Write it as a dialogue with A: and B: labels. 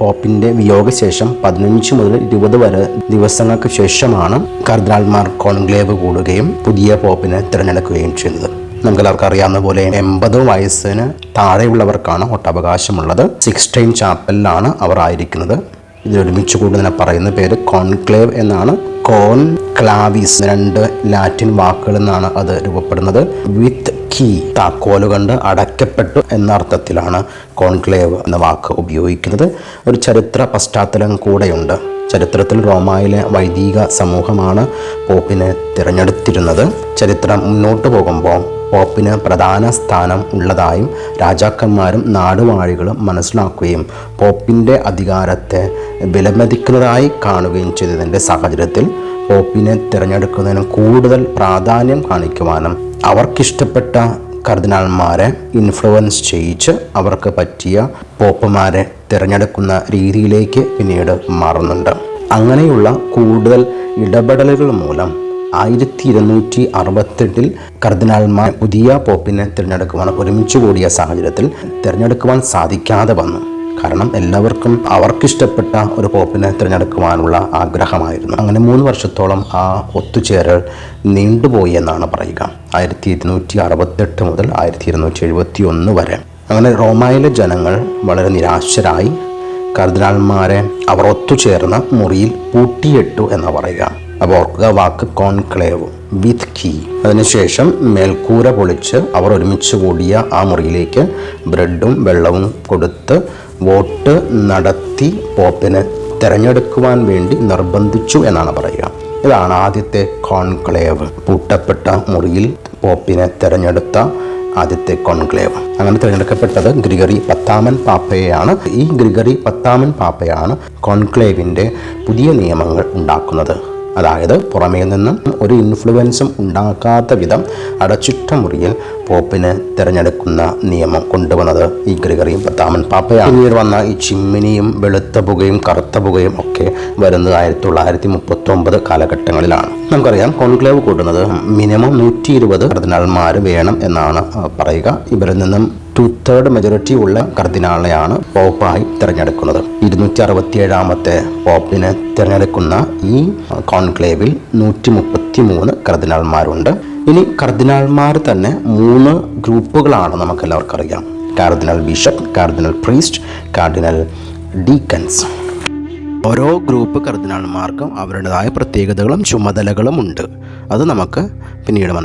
A: പോപ്പിന്റെ വിയോഗശേഷം പതിനഞ്ച് മുതൽ ഇരുപത് വരെ ദിവസങ്ങൾക്ക് ശേഷമാണ് കർദിനാൾമാർ കോൺക്ലേവ് കൂടുകയും പുതിയ പോപ്പിനെ തിരഞ്ഞെടുക്കുകയും ചെയ്തത്. നമുക്കെല്ലാവർക്കും അറിയാവുന്ന പോലെ എൺപത് വയസ്സിന് താഴെയുള്ളവർക്കാണ് ഒട്ടവകാശമുള്ളത് സിക്സ്റ്റൈൻ ചാപ്പലിലാണ് അവർ ആയിരിക്കുന്നത്. ഇതിലൊരുമിച്ച് കൂടുന്നതിനെ പറയുന്ന പേര് കോൺക്ലേവ് എന്നാണ്. കോൺ ക്ലാവിസ് രണ്ട് ലാറ്റിൻ വാക്കുകളിൽ നിന്നാണ് അത് രൂപപ്പെടുന്നത്. വിത്ത് കീ താക്കോൽ കണ്ട് അടയ്ക്കപ്പെട്ടു എന്ന അർത്ഥത്തിലാണ് കോൺക്ലേവ് എന്ന വാക്ക് ഉപയോഗിക്കുന്നത്. ഒരു ചരിത്ര പശ്ചാത്തലം കൂടെയുണ്ട്. ചരിത്രത്തിൽ റോമായിലെ വൈദിക സമൂഹമാണ് പോപ്പിനെ തിരഞ്ഞെടുത്തിരുന്നത്. ചരിത്രം മുന്നോട്ട് പോകുമ്പോൾ പോപ്പിന് പ്രധാന സ്ഥാനം ഉള്ളതായും രാജാക്കന്മാരും നാടുവാഴികളും മനസ്സിലാക്കുകയും പോപ്പിന്റെ അധികാരത്തെ വിലമതിക്കുന്നതായി കാണുകയും ചെയ്തതിന്റെ സാഹചര്യത്തിൽ പോപ്പിനെ തിരഞ്ഞെടുക്കുന്നതിന് കൂടുതൽ പ്രാധാന്യം കാണിക്കുവാനും അവർക്കിഷ്ടപ്പെട്ട കർദിനാൾമാരെ ഇൻഫ്ലുവൻസ് ചെയ്യിച്ച് അവർക്ക് പറ്റിയ പോപ്പുമാരെ തിരഞ്ഞെടുക്കുന്ന രീതിയിലേക്ക് പിന്നീട് മാറുന്നുണ്ട്. അങ്ങനെയുള്ള കൂടുതൽ ഇടപെടലുകൾ മൂലം ആയിരത്തി ഇരുന്നൂറ്റി അറുപത്തെട്ടിൽ കർദിനാൾമാർ പുതിയ പോപ്പിനെ തിരഞ്ഞെടുക്കുവാൻ ഒരുമിച്ച് കൂടിയ സാഹചര്യത്തിൽ തിരഞ്ഞെടുക്കുവാൻ സാധിക്കാതെ വന്നു. കാരണം എല്ലാവർക്കും അവർക്കിഷ്ടപ്പെട്ട ഒരു പോപ്പിനെ തിരഞ്ഞെടുക്കുവാനുള്ള ആഗ്രഹമായിരുന്നു. അങ്ങനെ മൂന്ന് വർഷത്തോളം ആ ഒത്തുചേരൽ നീണ്ടുപോയി എന്നാണ് പറയുക. ആയിരത്തി ഇരുന്നൂറ്റി അറുപത്തെട്ട് മുതൽ ആയിരത്തി ഇരുന്നൂറ്റി എഴുപത്തി ഒന്ന് വരെ. അങ്ങനെ റോമായിലെ ജനങ്ങൾ വളരെ നിരാശരായി. കർദിനാൾമാരെ അവർ ഒത്തുചേർന്ന മുറിയിൽ പൂട്ടിയിട്ടു എന്ന് പറയുക. അപ്പോൾ ഓർക്കുക വാക്ക് കോൺക്ലേവ്. വിത്ത് കീ അതിനുശേഷം മേൽക്കൂര പൊളിച്ച് അവർ ഒരുമിച്ച് കൂടിയ ആ മുറിയിലേക്ക് ബ്രെഡും വെള്ളവും കൊടുത്ത് വോട്ട് നടത്തി പോപ്പിനെ തിരഞ്ഞെടുക്കുവാൻ വേണ്ടി നിർബന്ധിച്ചു എന്നാണ് പറയുക. ഇതാണ് ആദ്യത്തെ കോൺക്ലേവ്. പൂട്ടപ്പെട്ട മുറിയിൽ പോപ്പിനെ തിരഞ്ഞെടുത്ത ആദ്യത്തെ കോൺക്ലേവ്. അങ്ങനെ തിരഞ്ഞെടുക്കപ്പെട്ടത് ഗ്രിഗറി പത്താമൻ പാപ്പയെയാണ്. ഈ ഗ്രിഗറി പത്താമൻ പാപ്പയാണ് കോൺക്ലേവിന്റെ പുതിയ നിയമങ്ങൾ ഉണ്ടാക്കുന്നത്. അതായത് പുറമേ നിന്നും ഒരു ഇൻഫ്ലുവൻസും ഉണ്ടാക്കാത്ത വിധം അടച്ചിട്ട മുറിയിൽ പോപ്പിനെ തിരഞ്ഞെടുക്കുന്ന നിയമം കൊണ്ടുവന്നത് ഈ ഗ്രിഗറിയും പത്താമൻ പാപ്പയാണ്. പിന്നീട് വന്ന ഈ ചിമ്മിനിയും വെളുത്ത പുകയും കറുത്ത പുകയും ഒക്കെ വരുന്നത് ആയിരത്തി തൊള്ളായിരത്തി മുപ്പത്തി ഒമ്പത് കാലഘട്ടങ്ങളിലാണ്. നമുക്കറിയാം കോൺക്ലേവ് കൂട്ടുന്നത് മിനിമം നൂറ്റി ഇരുപത് കർദിനാൾമാർ വേണം എന്നാണ് പറയുക. ഇവരിൽ നിന്നും ടു തേർഡ് മെജോറിറ്റി ഉള്ള കർദിനാളെയാണ് പോപ്പായി തിരഞ്ഞെടുക്കുന്നത്. ഇരുന്നൂറ്റി അറുപത്തി ഏഴാമത്തെ പോപ്പിനെ തിരഞ്ഞെടുക്കുന്ന ഈ കോൺക്ലേവിൽ നൂറ്റി മുപ്പത്തി മൂന്ന് കർദിനാൾമാരുണ്ട്. ഇനി കർദിനാൾമാർ തന്നെ മൂന്ന് ഗ്രൂപ്പുകളാണ് നമുക്കെല്ലാവർക്കും അറിയാം. Cardinal bishop cardinal priest cardinal deacons. ഓരോ ഗ്രൂപ്പ് കർദിനാൾമാർക്കും അവരുടേതായ പ്രത്യേകതകളും ചുമതലകളും ഉണ്ട്. അത് നമുക്ക് പിന്നീട് മനസ്സിലാക്കാം.